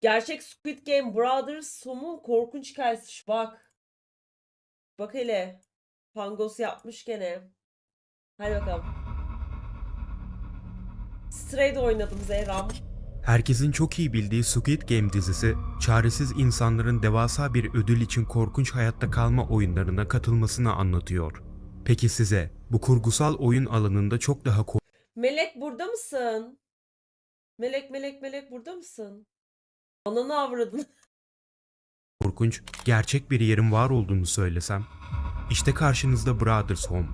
Gerçek Squid Game Brothers Som'un korkunç hikayesi. Bak. Bak hele. Pangos yapmış gene. Hadi bakalım. Stray'de oynadım Zehram. Herkesin çok iyi bildiği Squid Game dizisi, çaresiz insanların devasa bir ödül için korkunç hayatta kalma oyunlarına katılmasını anlatıyor. Peki size bu kurgusal oyun alanında çok daha Melek burada mısın? Melek melek melek burada mısın? Ananı avradın. korkunç, gerçek bir yerin var olduğunu söylesem? İşte karşınızda Brothers Home.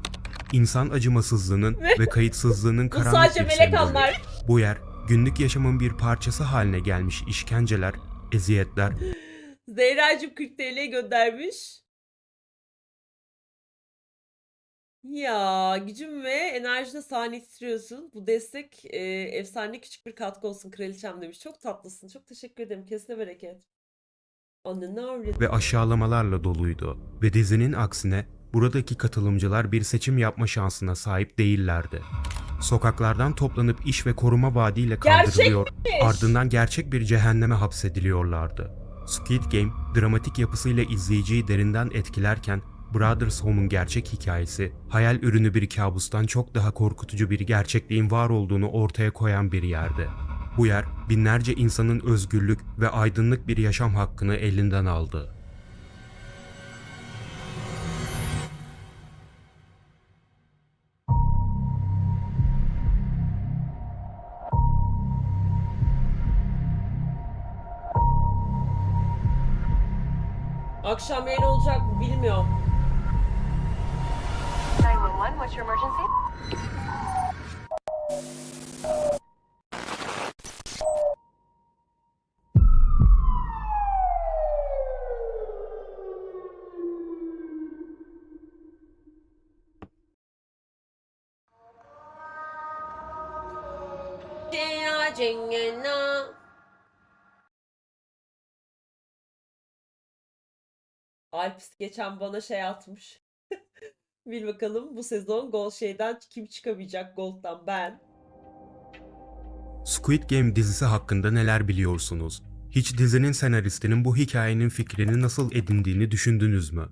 İnsan acımasızlığının ve kayıtsızlığının Bu karanlık sadece bir melek sembolü. anlar. Bu yer, günlük yaşamın bir parçası haline gelmiş işkenceler, eziyetler Zehra'cığım 40 TL göndermiş. Ya gücüm ve enerjine sahne titriyorsun. Bu destek e, efsane küçük bir katkı olsun kraliçem demiş. Çok tatlısın. Çok teşekkür ederim. Kesine bereket. Anne ne avradın? ve aşağılamalarla doluydu ve dizinin aksine buradaki katılımcılar bir seçim yapma şansına sahip değillerdi. Sokaklardan toplanıp iş ve koruma vaadiyle kaldırılıyor, ardından gerçek bir cehenneme hapsediliyorlardı. Squid Game, dramatik yapısıyla izleyiciyi derinden etkilerken, Brothers Home'un gerçek hikayesi, hayal ürünü bir kabustan çok daha korkutucu bir gerçekliğin var olduğunu ortaya koyan bir yerdi. Bu yer, binlerce insanın özgürlük ve aydınlık bir yaşam hakkını elinden aldı. Akşam yayın olacak mı bilmiyorum. 911, what's your emergency? Ceya cengena. Alp geçen bana şey atmış. Bil bakalım bu sezon Gold şeyden kim çıkamayacak Gold'dan ben. Squid Game dizisi hakkında neler biliyorsunuz? Hiç dizinin senaristinin bu hikayenin fikrini nasıl edindiğini düşündünüz mü?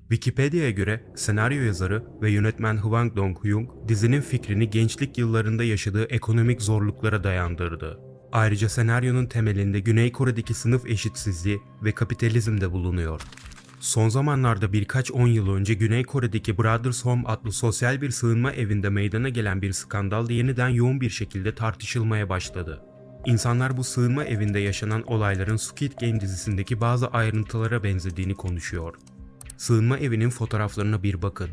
Wikipedia'ya göre senaryo yazarı ve yönetmen Hwang Dong-hyung dizinin fikrini gençlik yıllarında yaşadığı ekonomik zorluklara dayandırdı. Ayrıca senaryonun temelinde Güney Kore'deki sınıf eşitsizliği ve kapitalizm de bulunuyor. Son zamanlarda birkaç on yıl önce Güney Kore'deki Brothers Home adlı sosyal bir sığınma evinde meydana gelen bir skandal yeniden yoğun bir şekilde tartışılmaya başladı. İnsanlar bu sığınma evinde yaşanan olayların Squid Game dizisindeki bazı ayrıntılara benzediğini konuşuyor. Sığınma evinin fotoğraflarına bir bakın.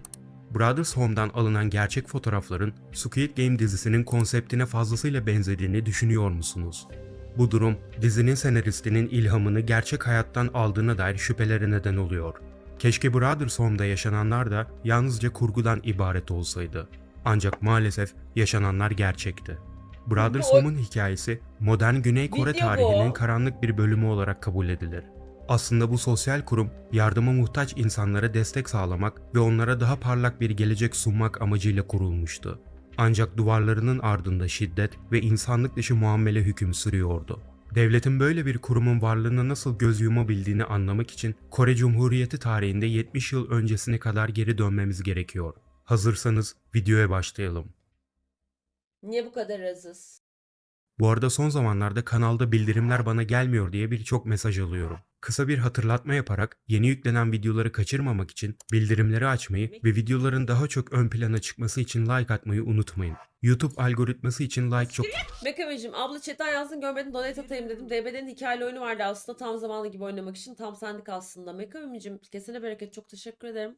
Brothers Home'dan alınan gerçek fotoğrafların Squid Game dizisinin konseptine fazlasıyla benzediğini düşünüyor musunuz? Bu durum dizinin senaristinin ilhamını gerçek hayattan aldığına dair şüphelere neden oluyor. Keşke Brothers Home'da yaşananlar da yalnızca kurgudan ibaret olsaydı. Ancak maalesef yaşananlar gerçekti. Brothers Home'un hikayesi modern Güney Kore tarihinin karanlık bir bölümü olarak kabul edilir. Aslında bu sosyal kurum yardıma muhtaç insanlara destek sağlamak ve onlara daha parlak bir gelecek sunmak amacıyla kurulmuştu. Ancak duvarlarının ardında şiddet ve insanlık dışı muamele hüküm sürüyordu. Devletin böyle bir kurumun varlığına nasıl göz yumabildiğini anlamak için Kore Cumhuriyeti tarihinde 70 yıl öncesine kadar geri dönmemiz gerekiyor. Hazırsanız videoya başlayalım. Niye bu kadar azız? Bu arada son zamanlarda kanalda bildirimler bana gelmiyor diye birçok mesaj alıyorum. Kısa bir hatırlatma yaparak yeni yüklenen videoları kaçırmamak için bildirimleri açmayı ve videoların daha çok ön plana çıkması için like atmayı unutmayın. YouTube algoritması için like çok Mekamecim abla chatten yazdın görmedim donate atayım dedim. DBD'nin hikayeli oyunu vardı aslında tam zamanlı gibi oynamak için tam sendik aslında. Mekamecim kesene bereket çok teşekkür ederim.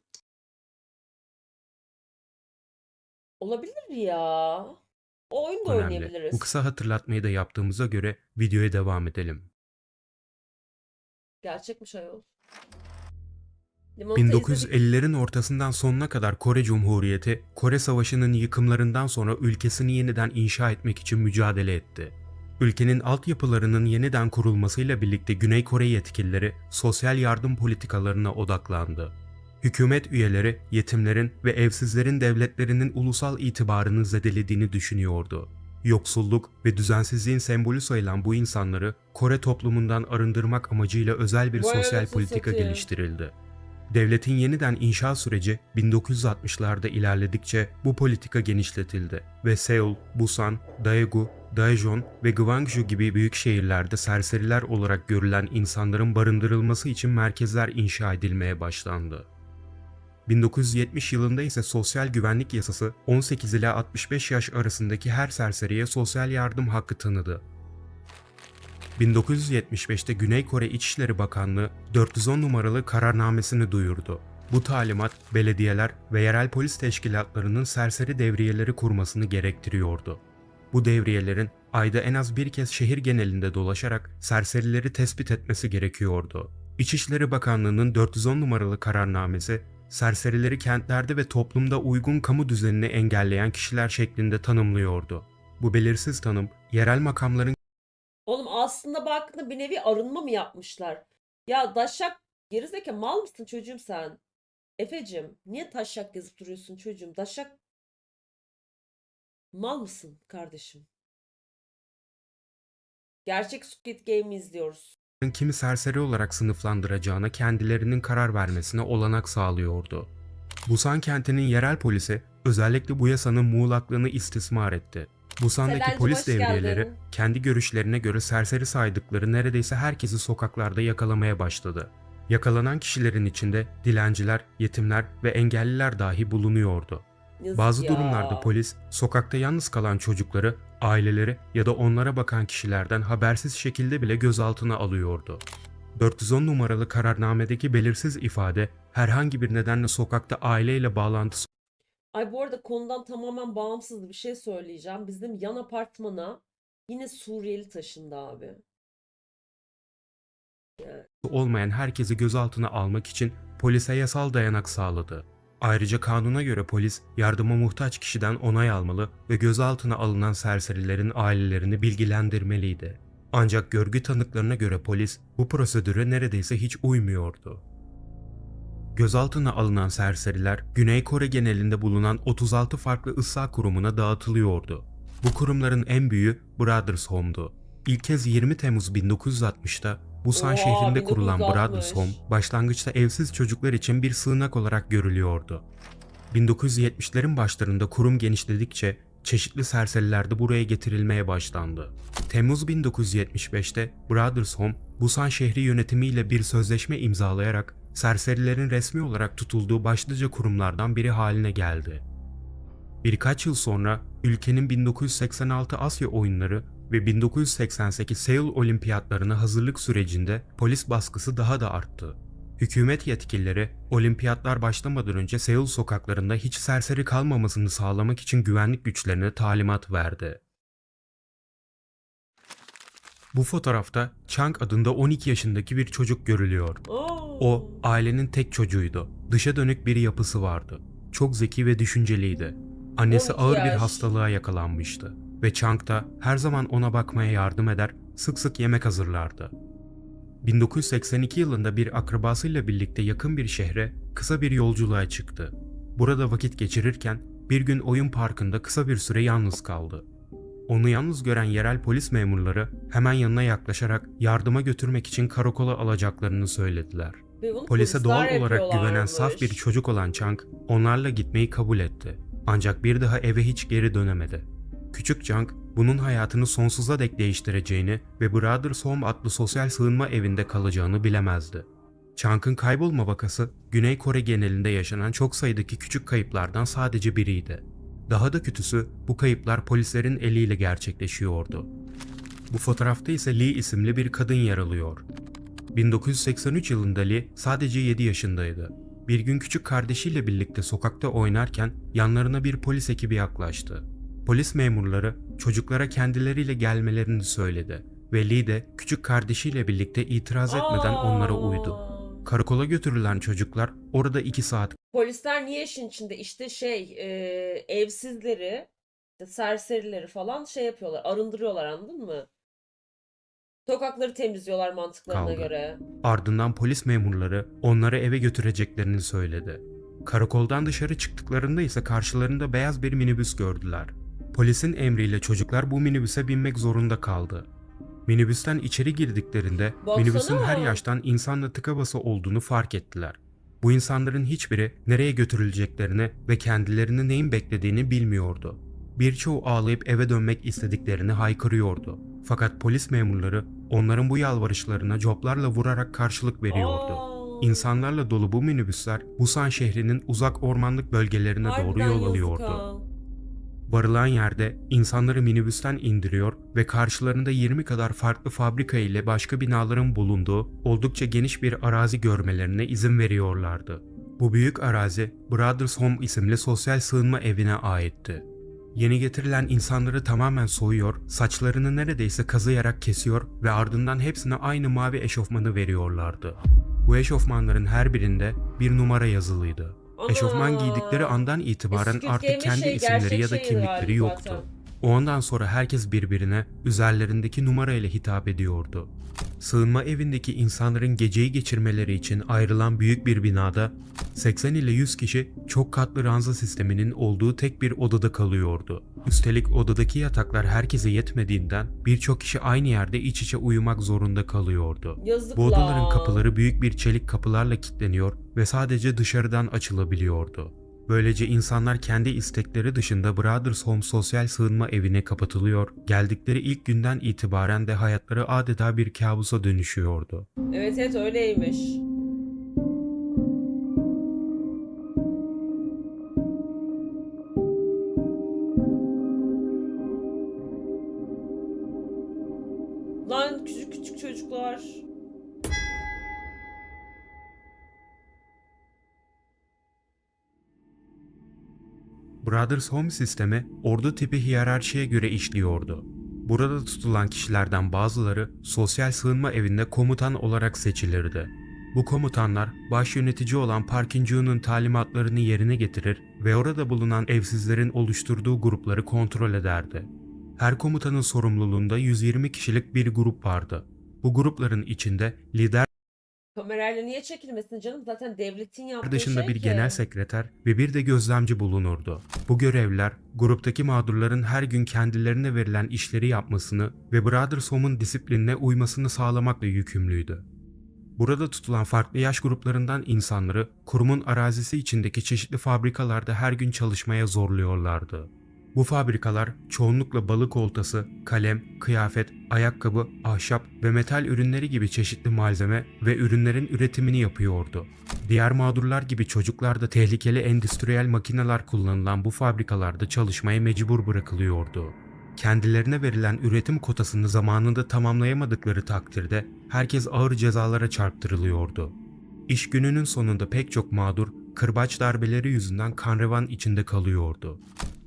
Olabilir ya. O oyunu da önemli. oynayabiliriz. Bu kısa hatırlatmayı da yaptığımıza göre videoya devam edelim. Gerçekmiş ayol. Limonata izledik. 1950'lerin ortasından sonuna kadar Kore Cumhuriyeti, Kore Savaşı'nın yıkımlarından sonra ülkesini yeniden inşa etmek için mücadele etti. Ülkenin altyapılarının yeniden kurulmasıyla birlikte Güney Kore yetkilileri sosyal yardım politikalarına odaklandı. Hükümet üyeleri yetimlerin ve evsizlerin devletlerinin ulusal itibarını zedelediğini düşünüyordu. yoksulluk ve düzensizliğin sembolü sayılan bu insanları Kore toplumundan arındırmak amacıyla özel bir sosyal politika geliştirildi. Devletin yeniden inşa süreci 1960'larda ilerledikçe bu politika genişletildi ve Seul, Busan, Daegu, Daejeon ve Gwangju gibi büyük şehirlerde serseriler olarak görülen insanların barındırılması için merkezler inşa edilmeye başlandı. 1970 yılında ise Sosyal Güvenlik Yasası 18 ila 65 yaş arasındaki her serseriye sosyal yardım hakkı tanıdı. 1975'te Güney Kore İçişleri Bakanlığı 410 numaralı kararnamesini duyurdu. Bu talimat belediyeler ve yerel polis teşkilatlarının serseri devriyeleri kurmasını gerektiriyordu. Bu devriyelerin ayda en az bir kez şehir genelinde dolaşarak serserileri tespit etmesi gerekiyordu. İçişleri Bakanlığı'nın 410 numaralı kararnamesi, serserileri kentlerde ve toplumda uygun kamu düzenini engelleyen kişiler şeklinde tanımlıyordu. Bu belirsiz tanım, yerel makamların Oğlum aslında baktığında bir nevi arınma mı yapmışlar? Ya Daşak gerizekalı mal mısın çocuğum sen? Efecim niye taşak yazıp duruyorsun çocuğum? Daşak mal mısın kardeşim? Gerçek Squid Game'i izliyoruz. Kimi serseri olarak sınıflandıracağına kendilerinin karar vermesine olanak sağlıyordu. Busan kentinin yerel polisi özellikle bu yasanın muğlaklığını istismar etti. Busan'daki Selen'cim, polis devriyeleri geldin. kendi görüşlerine göre serseri saydıkları neredeyse herkesi sokaklarda yakalamaya başladı. Yakalanan kişilerin içinde dilenciler, yetimler ve engelliler dahi bulunuyordu. Yazık Bazı ya. durumlarda polis sokakta yalnız kalan çocukları, aileleri ya da onlara bakan kişilerden habersiz şekilde bile gözaltına alıyordu. 410 numaralı kararnamedeki belirsiz ifade herhangi bir nedenle sokakta aileyle bağlantısı Ay bu arada konudan tamamen bağımsız bir şey söyleyeceğim. Bizim yan apartmana yine Suriyeli taşındı abi. Yani olmayan herkesi gözaltına almak için polise yasal dayanak sağladı. Ayrıca kanuna göre polis yardıma muhtaç kişiden onay almalı ve gözaltına alınan serserilerin ailelerini bilgilendirmeliydi. Ancak görgü tanıklarına göre polis bu prosedüre neredeyse hiç uymuyordu. Gözaltına alınan serseriler Güney Kore genelinde bulunan 36 farklı ıslah kurumuna dağıtılıyordu. Bu kurumların en büyüğü Brothers Home'du. İlk kez 20 Temmuz 1960'ta Busan Oha, şehrinde kurulan 1960. Brothers Home başlangıçta evsiz çocuklar için bir sığınak olarak görülüyordu. 1970'lerin başlarında kurum genişledikçe çeşitli serseriler de buraya getirilmeye başlandı. Temmuz 1975'te Brothers Home, Busan şehri yönetimiyle bir sözleşme imzalayarak serserilerin resmi olarak tutulduğu başlıca kurumlardan biri haline geldi. Birkaç yıl sonra ülkenin 1986 Asya oyunları ve 1988 Seul olimpiyatlarına hazırlık sürecinde polis baskısı daha da arttı. Hükümet yetkilileri olimpiyatlar başlamadan önce Seul sokaklarında hiç serseri kalmamasını sağlamak için güvenlik güçlerine talimat verdi. Bu fotoğrafta Chang adında 12 yaşındaki bir çocuk görülüyor. O ailenin tek çocuğuydu. Dışa dönük bir yapısı vardı. Çok zeki ve düşünceliydi. Annesi 12 ağır bir hastalığa yakalanmıştı ve Chang da her zaman ona bakmaya yardım eder, sık sık yemek hazırlardı. 1982 yılında bir akrabasıyla birlikte yakın bir şehre kısa bir yolculuğa çıktı. Burada vakit geçirirken bir gün oyun parkında kısa bir süre yalnız kaldı. Onu yalnız gören yerel polis memurları hemen yanına yaklaşarak yardıma götürmek için karakola alacaklarını söylediler. Polise doğal olarak güvenen saf bir çocuk olan Chang onlarla gitmeyi kabul etti. Ancak bir daha eve hiç geri dönemedi. Küçük Chang bunun hayatını sonsuza dek değiştireceğini ve Brothers Home adlı sosyal sığınma evinde kalacağını bilemezdi. Chang'ın kaybolma vakası Güney Kore genelinde yaşanan çok sayıdaki küçük kayıplardan sadece biriydi. Daha da kötüsü bu kayıplar polislerin eliyle gerçekleşiyordu. Bu fotoğrafta ise Lee isimli bir kadın yer alıyor. 1983 yılında Lee sadece 7 yaşındaydı. Bir gün küçük kardeşiyle birlikte sokakta oynarken yanlarına bir polis ekibi yaklaştı. Polis memurları çocuklara kendileriyle gelmelerini söyledi ve Lee de küçük kardeşiyle birlikte itiraz etmeden onlara uydu. Aa. Karakola götürülen çocuklar orada 2 saat Polisler niye işin içinde? İşte şey e, evsizleri, işte serserileri falan şey yapıyorlar, arındırıyorlar anladın mı? Sokakları temizliyorlar mantıklarına Kaldı. göre. Ardından polis memurları onları eve götüreceklerini söyledi. Karakoldan dışarı çıktıklarında ise karşılarında beyaz bir minibüs gördüler. Polisin emriyle çocuklar bu minibüse binmek zorunda kaldı. Minibüsten içeri girdiklerinde Baksana. minibüsün her yaştan insanla tıka basa olduğunu fark ettiler. Bu insanların hiçbiri nereye götürüleceklerini ve kendilerini neyin beklediğini bilmiyordu. Birçoğu ağlayıp eve dönmek istediklerini haykırıyordu. Fakat polis memurları onların bu yalvarışlarına coplarla vurarak karşılık veriyordu. Aa. İnsanlarla dolu bu minibüsler Busan şehrinin uzak ormanlık bölgelerine doğru yol alıyordu. Varılan yerde insanları minibüsten indiriyor ve karşılarında 20 kadar farklı fabrika ile başka binaların bulunduğu oldukça geniş bir arazi görmelerine izin veriyorlardı. Bu büyük arazi Brothers Home isimli sosyal sığınma evine aitti. Yeni getirilen insanları tamamen soyuyor, saçlarını neredeyse kazıyarak kesiyor ve ardından hepsine aynı mavi eşofmanı veriyorlardı. Bu eşofmanların her birinde bir numara yazılıydı. Eşofman giydikleri andan itibaren E, artık kendi şey, isimleri ya da kimlikleri yoktu. zaten. O andan sonra herkes birbirine üzerlerindeki numarayla hitap ediyordu. Sığınma evindeki insanların geceyi geçirmeleri için ayrılan büyük bir binada 80 ile 100 kişi çok katlı ranza sisteminin olduğu tek bir odada kalıyordu. Üstelik odadaki yataklar herkese yetmediğinden birçok kişi aynı yerde iç içe uyumak zorunda kalıyordu. Yazık Bu odaların la. kapıları büyük bir çelik kapılarla kilitleniyor ve sadece dışarıdan açılabiliyordu. Böylece insanlar kendi istekleri dışında Brothers Home sosyal sığınma evine kapatılıyor, geldikleri ilk günden itibaren de hayatları adeta bir kabusa dönüşüyordu. Evet evet öyleymiş. Çocuklar. Brothers Home sistemi ordu tipi hiyerarşiye göre işliyordu. Burada tutulan kişilerden bazıları sosyal sığınma evinde komutan olarak seçilirdi. Bu komutanlar baş yönetici olan Park In-joo'nun talimatlarını yerine getirir ve orada bulunan evsizlerin oluşturduğu grupları kontrol ederdi. Her komutanın sorumluluğunda 120 kişilik bir grup vardı. Bu grupların içinde lider Kamerayla niye çekilmesin canım? Zaten devletin yaptığı dışında şey bir ki. genel sekreter ve bir de gözlemci bulunurdu. Bu görevler gruptaki mağdurların her gün kendilerine verilen işleri yapmasını ve Brothers Home'un disiplinine uymasını sağlamakla yükümlüydü. Burada tutulan farklı yaş gruplarından insanları kurumun arazisi içindeki çeşitli fabrikalarda her gün çalışmaya zorluyorlardı. Bu fabrikalar çoğunlukla balık oltası, kalem, kıyafet, ayakkabı, ahşap ve metal ürünleri gibi çeşitli malzeme ve ürünlerin üretimini yapıyordu. Diğer mağdurlar gibi çocuklar da tehlikeli endüstriyel makineler kullanılan bu fabrikalarda çalışmaya mecbur bırakılıyordu. Kendilerine verilen üretim kotasını zamanında tamamlayamadıkları takdirde herkes ağır cezalara çarptırılıyordu. İş gününün sonunda pek çok mağdur kırbaç darbeleri yüzünden kanrevan içinde kalıyordu.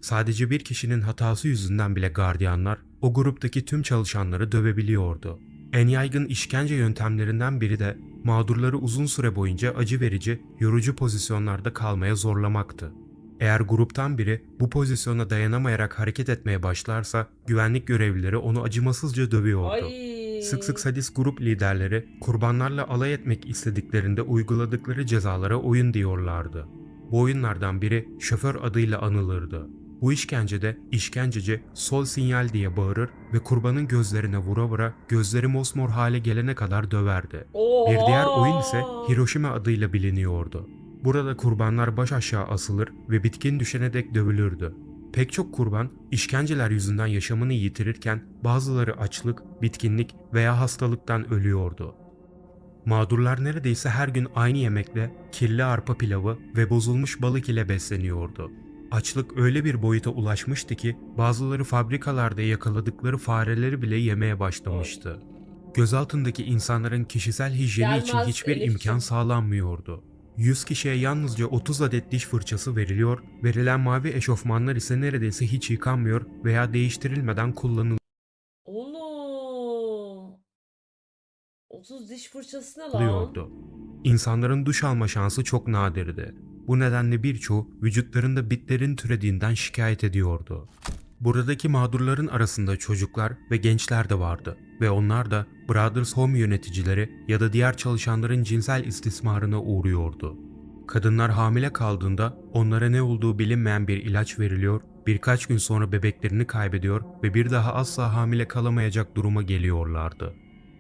Sadece bir kişinin hatası yüzünden bile gardiyanlar o gruptaki tüm çalışanları dövebiliyordu. En yaygın işkence yöntemlerinden biri de mağdurları uzun süre boyunca acı verici, yorucu pozisyonlarda kalmaya zorlamaktı. Eğer gruptan biri bu pozisyona dayanamayarak hareket etmeye başlarsa güvenlik görevlileri onu acımasızca dövüyordu. Ay. Sık sık sadist grup liderleri kurbanlarla alay etmek istediklerinde uyguladıkları cezalara oyun diyorlardı. Bu oyunlardan biri şoför adıyla anılırdı. Bu işkencede işkenceci sol sinyal diye bağırır ve kurbanın gözlerine vura vura gözleri mosmor hale gelene kadar döverdi. Bir diğer oyun ise! Hiroşima adıyla biliniyordu. Burada kurbanlar baş aşağı asılır ve bitkin düşene dek dövülürdü. Pek çok kurban işkenceler yüzünden yaşamını yitirirken bazıları açlık, bitkinlik veya hastalıktan ölüyordu. Mağdurlar neredeyse her gün aynı yemekle kirli arpa pilavı ve bozulmuş balık ile besleniyordu. Açlık öyle bir boyuta ulaşmıştı ki bazıları fabrikalarda yakaladıkları fareleri bile yemeye başlamıştı. Gözaltındaki insanların kişisel hijyeni için Gelmez hiçbir Elif'ciğim. imkan sağlanmıyordu. 100 kişiye yalnızca 30 adet diş fırçası veriliyor, verilen mavi eşofmanlar ise neredeyse hiç yıkanmıyor veya değiştirilmeden kullanılıyordu. Oğlum. 30 diş fırçası ne lan? İnsanların duş alma şansı çok nadirdi. Bu nedenle birçoğu vücutlarında bitlerin türediğinden şikayet ediyordu. Buradaki mağdurların arasında çocuklar ve gençler de vardı ve onlar da Brothers Home yöneticileri ya da diğer çalışanların cinsel istismarına uğruyordu. Kadınlar hamile kaldığında onlara ne olduğu bilinmeyen bir ilaç veriliyor birkaç gün sonra bebeklerini kaybediyor ve bir daha asla hamile kalamayacak duruma geliyorlardı.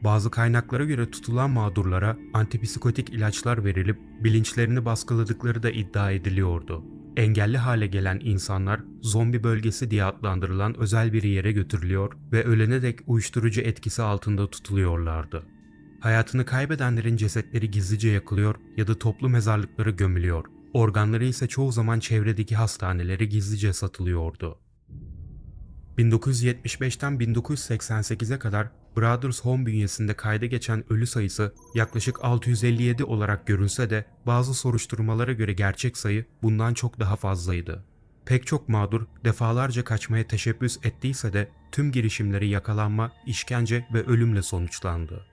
Bazı kaynaklara göre tutulan mağdurlara antipsikotik ilaçlar verilip bilinçlerini baskıladıkları da iddia ediliyordu. Engelli hale gelen insanlar zombi bölgesi diye adlandırılan özel bir yere götürülüyor ve ölene dek uyuşturucu etkisi altında tutuluyorlardı. Hayatını kaybedenlerin cesetleri gizlice yakılıyor ya da toplu mezarlıklara gömülüyor. Organları ise çoğu zaman çevredeki hastanelere gizlice satılıyordu. 1975'ten 1988'e kadar Brothers Home bünyesinde kayda geçen ölü sayısı yaklaşık 657 olarak görünse de bazı soruşturmalara göre gerçek sayı bundan çok daha fazlaydı. Pek çok mağdur defalarca kaçmaya teşebbüs ettiyse de tüm girişimleri yakalanma, işkence ve ölümle sonuçlandı.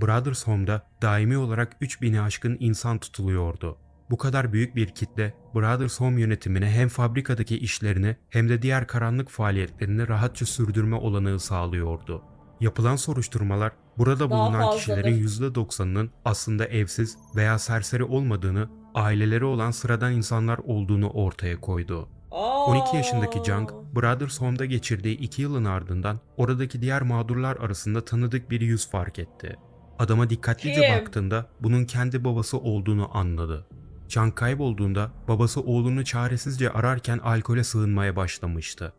Brothers Home'da daimi olarak 3000'i aşkın insan tutuluyordu. Bu kadar büyük bir kitle Brothers Home yönetimine hem fabrikadaki işlerini hem de diğer karanlık faaliyetlerini rahatça sürdürme olanağı sağlıyordu. Yapılan soruşturmalar burada Daha bulunan fazladır. kişilerin %90'ının aslında evsiz veya serseri olmadığını, aileleri olan sıradan insanlar olduğunu ortaya koydu. 12 yaşındaki Jung, Brothers Home'da geçirdiği 2 yılın ardından oradaki diğer mağdurlar arasında tanıdık bir yüz fark etti. Adama dikkatlice Kim? baktığında bunun kendi babası olduğunu anladı. Jung kaybolduğunda babası oğlunu çaresizce ararken alkole sığınmaya başlamıştı.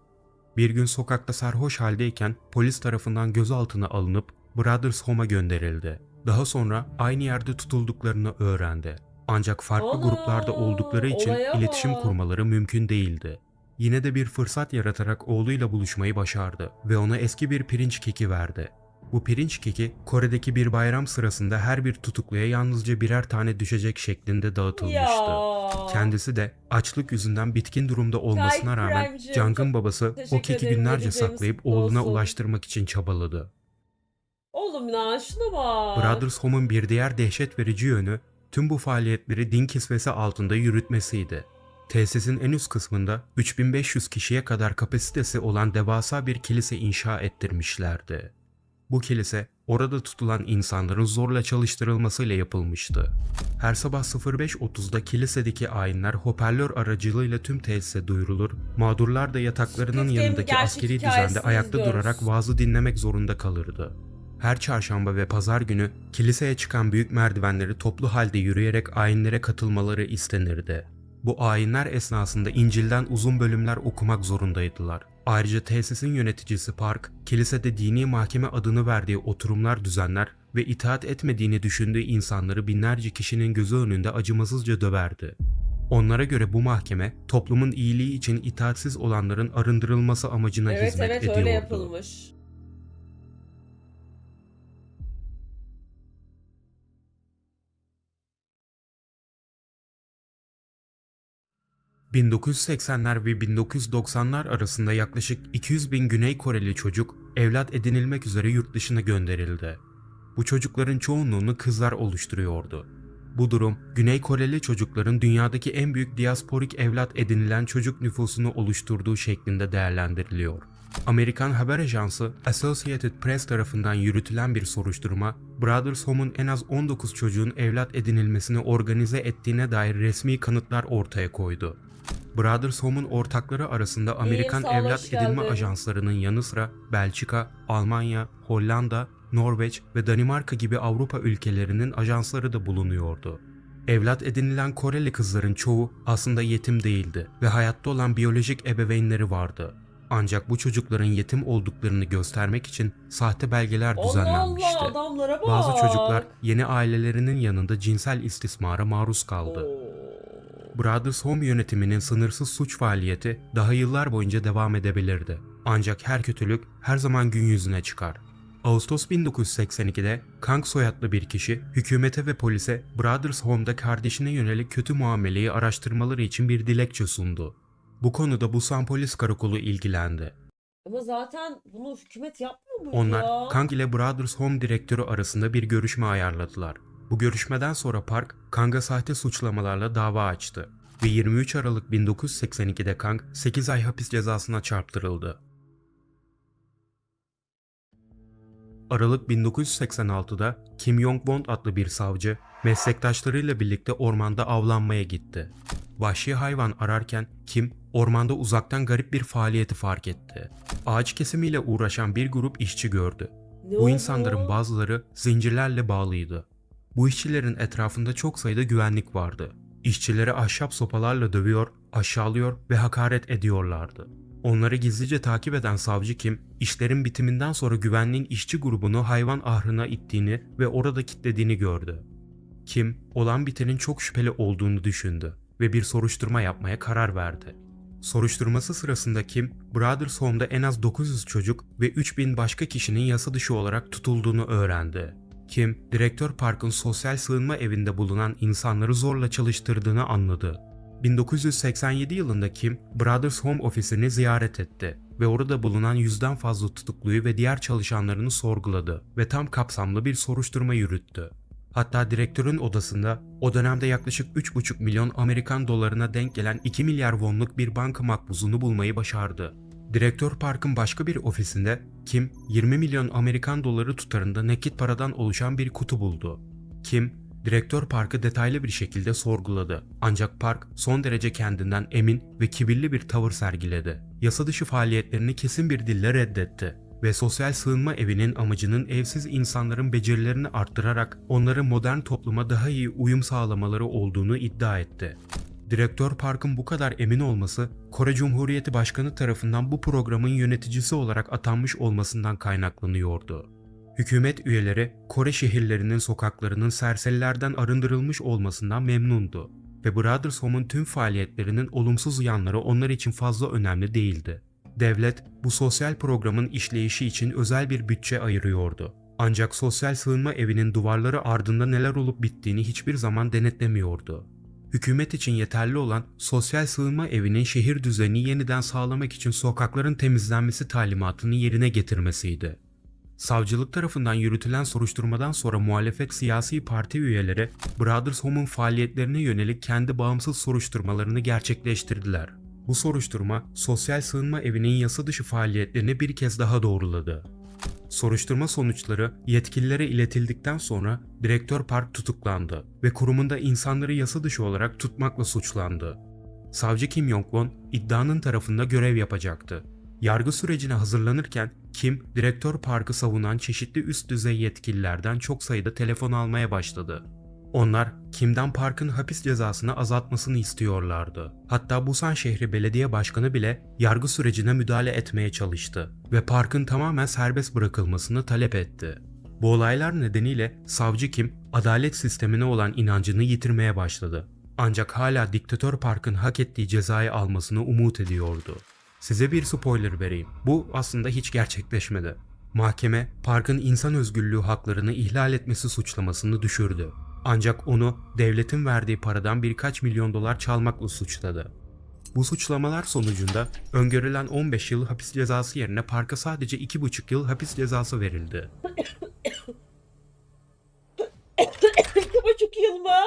Bir gün sokakta sarhoş haldeyken polis tarafından gözaltına alınıp Brothers Home'a gönderildi. Daha sonra aynı yerde tutulduklarını öğrendi. Ancak farklı Ana, gruplarda oldukları için iletişim bak. kurmaları mümkün değildi. Yine de bir fırsat yaratarak oğluyla buluşmayı başardı ve ona eski bir pirinç keki verdi. Bu pirinç keki Kore'deki bir bayram sırasında her bir tutukluya yalnızca birer tane düşecek şeklinde dağıtılmıştı. Ya. Kendisi de açlık yüzünden bitkin durumda olmasına Kay rağmen çok babası o keki ederim, günlerce saklayıp oğluna olsun. ulaştırmak için çabaladı. Oğlum lan şuna bak. Brothers Home'un bir diğer dehşet verici yönü tüm bu faaliyetleri din kisvesi altında yürütmesiydi. Tesisin en üst kısmında 3500 kişiye kadar kapasitesi olan devasa bir kilise inşa ettirmişlerdi. Bu kilise orada tutulan insanların zorla çalıştırılmasıyla yapılmıştı. Her sabah 05.30'da kilisedeki ayinler hoparlör aracılığıyla tüm tesise duyurulur, mağdurlar da yataklarının yanındaki askeri düzende ayakta izliyoruz. durarak vaazı dinlemek zorunda kalırdı. Her çarşamba ve pazar günü kiliseye çıkan büyük merdivenleri toplu halde yürüyerek ayinlere katılmaları istenirdi. Bu ayinler esnasında İncil'den uzun bölümler okumak zorundaydılar. Ayrıca tesisin yöneticisi Park, kilisede dini mahkeme adını verdiği oturumlar düzenler ve itaat etmediğini düşündüğü insanları binlerce kişinin gözü önünde acımasızca döverdi. Onlara göre bu mahkeme toplumun iyiliği için itaatsiz olanların arındırılması amacına Evet hizmet evet ediyordu. öyle yapılmış. ...1980'ler ve 1990'lar arasında yaklaşık 200 bin Güney Koreli çocuk evlat edinilmek üzere yurt dışına gönderildi. Bu çocukların çoğunluğunu kızlar oluşturuyordu. Bu durum Güney Koreli çocukların dünyadaki en büyük diasporik evlat edinilen çocuk nüfusunu oluşturduğu şeklinde değerlendiriliyor. Amerikan haber ajansı Associated Press tarafından yürütülen bir soruşturma, Brothers Home'un en az 19 çocuğun evlat edinilmesini organize ettiğine dair resmi kanıtlar ortaya koydu. Brothers Home'un ortakları arasında Amerikan ol, evlat edinme geldin. ajanslarının yanı sıra Belçika, Almanya, Hollanda, Norveç ve Danimarka gibi Avrupa ülkelerinin ajansları da bulunuyordu. Evlat edinilen Koreli kızların çoğu aslında yetim değildi ve hayatta olan biyolojik ebeveynleri vardı. Ancak bu çocukların yetim olduklarını göstermek için sahte belgeler Allah düzenlenmişti. Allah bak. Bazı çocuklar yeni ailelerinin yanında cinsel istismara maruz kaldı. Oo. Brothers Home yönetiminin sınırsız suç faaliyeti daha yıllar boyunca devam edebilirdi. Ancak her kötülük her zaman gün yüzüne çıkar. Ağustos 1982'de Kang soyadlı bir kişi hükümete ve polise Brothers Home'da kardeşine yönelik kötü muameleyi araştırmaları için bir dilekçe sundu. Bu konuda Busan Polis Karakolu ilgilendi. Ama zaten bunu hükümet yapmıyor muydu Onlar ya? Kang ile Brothers Home direktörü arasında bir görüşme ayarladılar. Bu görüşmeden sonra Park, Kang'a sahte suçlamalarla dava açtı ve 23 Aralık 1982'de Kang 8 ay hapis cezasına çarptırıldı. Aralık 1986'da Kim Yong-bond adlı bir savcı meslektaşlarıyla birlikte ormanda avlanmaya gitti. Vahşi hayvan ararken Kim ormanda uzaktan garip bir faaliyeti fark etti. Ağaç kesimiyle uğraşan bir grup işçi gördü. Bu insanların bazıları zincirlerle bağlıydı. Bu işçilerin etrafında çok sayıda güvenlik vardı. İşçileri ahşap sopalarla dövüyor, aşağılıyor ve hakaret ediyorlardı. Onları gizlice takip eden savcı Kim, işlerin bitiminden sonra güvenliğin işçi grubunu hayvan ahrına ittiğini ve orada kilitlediğini gördü. Kim, olan bitenin çok şüpheli olduğunu düşündü ve bir soruşturma yapmaya karar verdi. Soruşturması sırasında Kim, Brothers Home'da en az 900 çocuk ve 3000 başka kişinin yasa dışı olarak tutulduğunu öğrendi. Kim, Direktör Park'ın sosyal sığınma evinde bulunan insanları zorla çalıştırdığını anladı. 1987 yılında Kim, Brothers Home ofisini ziyaret etti ve orada bulunan yüzden fazla tutukluyu ve diğer çalışanlarını sorguladı ve tam kapsamlı bir soruşturma yürüttü. Hatta direktörün odasında o dönemde yaklaşık 3,5 milyon Amerikan dolarına denk gelen 2 milyar wonluk bir banka makbuzunu bulmayı başardı. Direktör Park'ın başka bir ofisinde Kim 20 milyon Amerikan doları tutarında nakit paradan oluşan bir kutu buldu. Kim, Direktör Park'ı detaylı bir şekilde sorguladı. Ancak Park son derece kendinden emin ve kibirli bir tavır sergiledi. Yasa dışı faaliyetlerini kesin bir dille reddetti ve sosyal sığınma evinin amacının evsiz insanların becerilerini arttırarak onları modern topluma daha iyi uyum sağlamaları olduğunu iddia etti. Direktör Park'ın bu kadar emin olması, Kore Cumhuriyeti Başkanı tarafından bu programın yöneticisi olarak atanmış olmasından kaynaklanıyordu. Hükümet üyeleri Kore şehirlerinin sokaklarının serserilerden arındırılmış olmasından memnundu ve Brothers Home'un tüm faaliyetlerinin olumsuz yanları onlar için fazla önemli değildi. Devlet bu sosyal programın işleyişi için özel bir bütçe ayırıyordu. Ancak sosyal sığınma evinin duvarları ardında neler olup bittiğini hiçbir zaman denetlemiyordu. Hükümet için yeterli olan sosyal sığınma evinin şehir düzenini yeniden sağlamak için sokakların temizlenmesi talimatını yerine getirmesiydi. Savcılık tarafından yürütülen soruşturmadan sonra muhalefet siyasi parti üyeleri Brothers Home'un faaliyetlerine yönelik kendi bağımsız soruşturmalarını gerçekleştirdiler. Bu soruşturma sosyal sığınma evinin yasa dışı faaliyetlerini bir kez daha doğruladı. Soruşturma sonuçları yetkililere iletildikten sonra Direktör Park tutuklandı ve kurumunda insanları yasa dışı olarak tutmakla suçlandı. Savcı Kim Yong-won iddianın tarafında görev yapacaktı. Yargı sürecine hazırlanırken Kim, Direktör Park'ı savunan çeşitli üst düzey yetkililerden çok sayıda telefon almaya başladı. Onlar Kim'den Park'ın hapis cezasını azaltmasını istiyorlardı. Hatta Busan şehri belediye başkanı bile yargı sürecine müdahale etmeye çalıştı ve Park'ın tamamen serbest bırakılmasını talep etti. Bu olaylar nedeniyle savcı Kim adalet sistemine olan inancını yitirmeye başladı. Ancak hala diktatör Park'ın hak ettiği cezayı almasını umut ediyordu. Size bir spoiler vereyim. Bu aslında hiç gerçekleşmedi. Mahkeme, Park'ın insan özgürlüğü haklarını ihlal etmesi suçlamasını düşürdü. Ancak onu devletin verdiği paradan birkaç milyon dolar çalmakla suçladı. Bu suçlamalar sonucunda öngörülen 15 yıl hapis cezası yerine Park'a sadece 2,5 yıl hapis cezası verildi. İki buçuk yıl mı?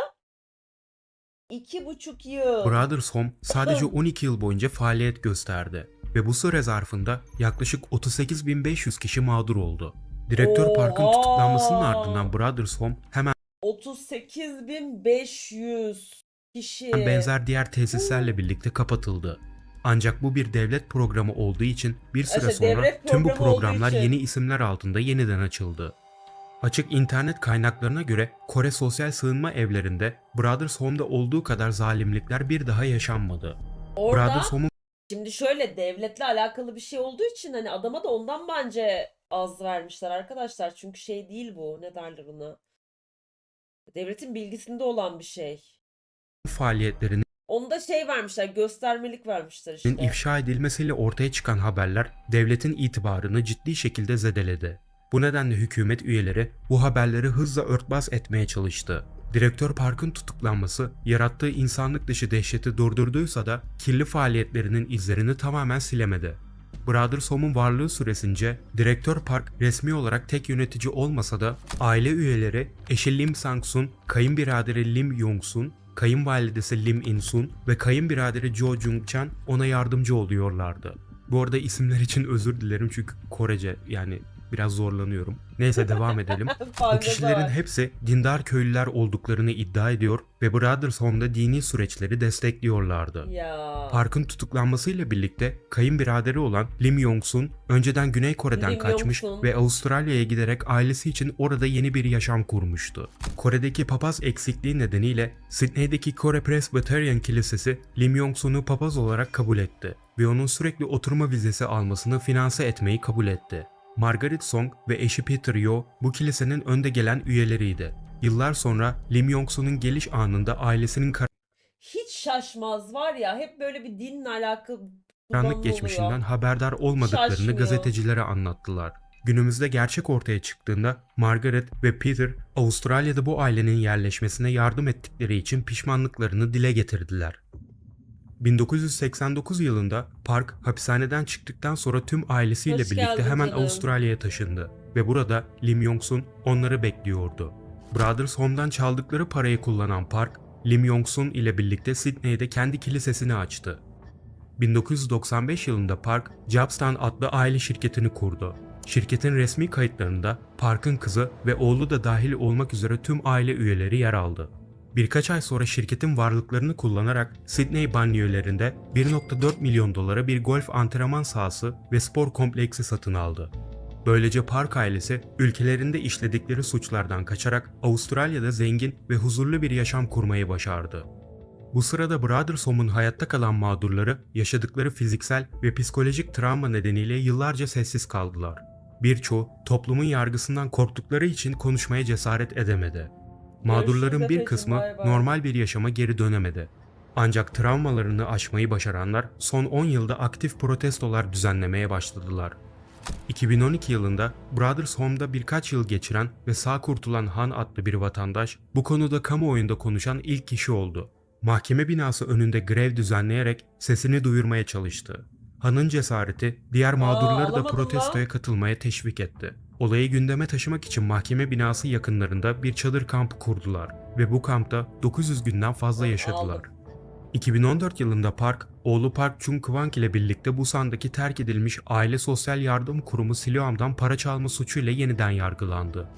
İki buçuk yıl. Brothers Home sadece 12 yıl boyunca faaliyet gösterdi ve bu süre zarfında yaklaşık 38.500 kişi mağdur oldu. Direktör Park'ın tutuklanmasının ardından Brothers Home hemen 38.500 kişi. benzer diğer tesislerle birlikte kapatıldı. Ancak bu bir devlet programı olduğu için bir süre İşte sonra tüm bu programlar yeni isimler altında yeniden açıldı. Açık internet kaynaklarına göre Kore sosyal sığınma evlerinde Brothers Home'da olduğu kadar zalimlikler bir daha yaşanmadı. Orada Brothers Home'un şimdi şöyle devletle alakalı bir şey olduğu için hani adama da ondan bence az vermişler arkadaşlar. Çünkü şey değil bu. Ne derler ona? Devletin bilgisinde olan bir şey. faaliyetlerinin Onda şey vermişler, göstermelik vermişler işte. ifşa edilmesiyle ortaya çıkan haberler devletin itibarını ciddi şekilde zedeledi. Bu nedenle hükümet üyeleri bu haberleri hızla örtbas etmeye çalıştı. Direktör Park'ın tutuklanması yarattığı insanlık dışı dehşeti durdurduysa da kirli faaliyetlerinin izlerini tamamen silemedi. Brothers Home'un varlığı süresince Direktör Park resmi olarak tek yönetici olmasa da aile üyeleri eşi Lim Sang-sun, kayınbiraderi Lim Yong-sun, kayınvalidesi Lim In-sun ve kayınbiraderi Jo Jung-chan ona yardımcı oluyorlardı. Bu arada isimler için özür dilerim çünkü Korece yani biraz zorlanıyorum. Neyse devam edelim. Bu kişilerin hepsi dindar köylüler olduklarını iddia ediyor ve Brothers Home'da dini süreçleri destekliyorlardı. Ya. Park'ın tutuklanmasıyla birlikte kayınbiraderi olan Lim Yong-sun önceden Güney Kore'den Lim kaçmış ve Avustralya'ya giderek ailesi için orada yeni bir yaşam kurmuştu. Kore'deki papaz eksikliği nedeniyle Sydney'deki Kore Presbyterian Kilisesi Lim Yong-sun'u papaz olarak kabul etti ve onun sürekli oturma vizesi almasını finanse etmeyi kabul etti. Margaret Song ve eşi Peter Yo bu kilisenin önde gelen üyeleriydi. Yıllar sonra Lim Yong-sun'un geliş anında ailesinin Hiç şaşmaz var ya hep böyle bir dinle alakalı karanlık geçmişinden oluyor. haberdar olmadıklarını Şaşmıyor. gazetecilere anlattılar. Günümüzde gerçek ortaya çıktığında Margaret ve Peter Avustralya'da bu ailenin yerleşmesine yardım ettikleri için pişmanlıklarını dile getirdiler. 1989 yılında Park hapishaneden çıktıktan sonra tüm ailesiyle Hoş birlikte geldin hemen canım. Avustralya'ya taşındı ve burada Lim Yong-sun onları bekliyordu. Brothers Home'dan çaldıkları parayı kullanan Park, Lim Yong-sun ile birlikte Sydney'de kendi kilisesini açtı. 1995 yılında Park, Jobstan adlı aile şirketini kurdu. Şirketin resmi kayıtlarında Park'ın kızı ve oğlu da dahil olmak üzere tüm aile üyeleri yer aldı. Birkaç ay sonra şirketin varlıklarını kullanarak Sydney banliyölerinde 1.4 milyon dolara bir golf antrenman sahası ve spor kompleksi satın aldı. Böylece Park ailesi ülkelerinde işledikleri suçlardan kaçarak Avustralya'da zengin ve huzurlu bir yaşam kurmayı başardı. Bu sırada Brothers Home'un hayatta kalan mağdurları yaşadıkları fiziksel ve psikolojik travma nedeniyle yıllarca sessiz kaldılar. Birçoğu toplumun yargısından korktukları için konuşmaya cesaret edemedi. Mağdurların bir kısmı normal bir yaşama geri dönemedi. Ancak travmalarını aşmayı başaranlar son 10 yılda aktif protestolar düzenlemeye başladılar. 2012 yılında Brothers Home'da birkaç yıl geçiren ve sağ kurtulan Han adlı bir vatandaş bu konuda kamuoyunda konuşan ilk kişi oldu. Mahkeme binası önünde grev düzenleyerek sesini duyurmaya çalıştı. Han'ın cesareti diğer mağdurları da alamadım protestoya lan. katılmaya teşvik etti. Olayı gündeme taşımak için mahkeme binası yakınlarında bir çadır kampı kurdular ve bu kampta 900 günden fazla yaşadılar. Aldım. 2014 yılında Park, oğlu Park Chung Kwang ile birlikte Busan'daki terk edilmiş Aile Sosyal Yardım Kurumu Siloam'dan para çalma suçuyla yeniden yargılandı.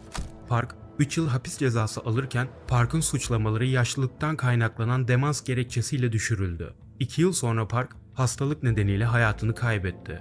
Park, 3 yıl hapis cezası alırken Park'ın suçlamaları yaşlılıktan kaynaklanan demans gerekçesiyle düşürüldü. 2 yıl sonra Park, hastalık nedeniyle hayatını kaybetti.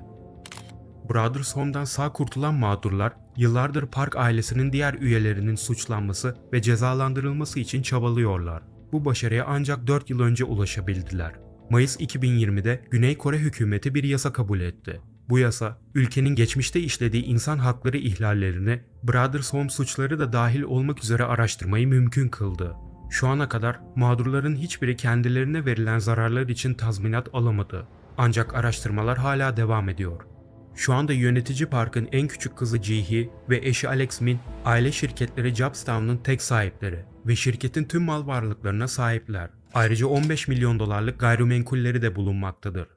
Brothers Home'dan sağ kurtulan mağdurlar, yıllardır Park ailesinin diğer üyelerinin suçlanması ve cezalandırılması için çabalıyorlar. Bu başarıya ancak 4 yıl önce ulaşabildiler. Mayıs 2020'de Güney Kore hükümeti bir yasa kabul etti. Bu yasa, ülkenin geçmişte işlediği insan hakları ihlallerini, Brothers Home suçları da dahil olmak üzere araştırmayı mümkün kıldı. Şu ana kadar mağdurların hiçbiri kendilerine verilen zararlar için tazminat alamadı. Ancak araştırmalar hala devam ediyor. Şu anda yönetici parkın en küçük kızı Jihi ve eşi Alex Min, aile şirketleri Jobstown'un tek sahipleri ve şirketin tüm mal varlıklarına sahipler. Ayrıca 15 milyon dolarlık gayrimenkulleri de bulunmaktadır.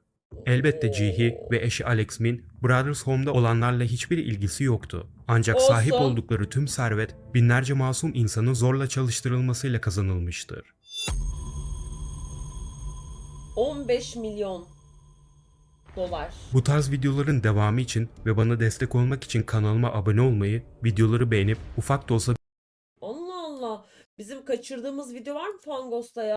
Elbette Jihi ve eşi Alex Min, Brothers Home'da olanlarla hiçbir ilgisi yoktu. Ancak sahip Olsun. oldukları tüm servet binlerce masum insanın zorla çalıştırılmasıyla kazanılmıştır. 15 milyon dolar. Bu tarz videoların devamı için ve bana destek olmak için kanalıma abone olmayı, videoları beğenip ufak da olsa Allah Allah. Bizim kaçırdığımız video var mı Fangos'ta ya?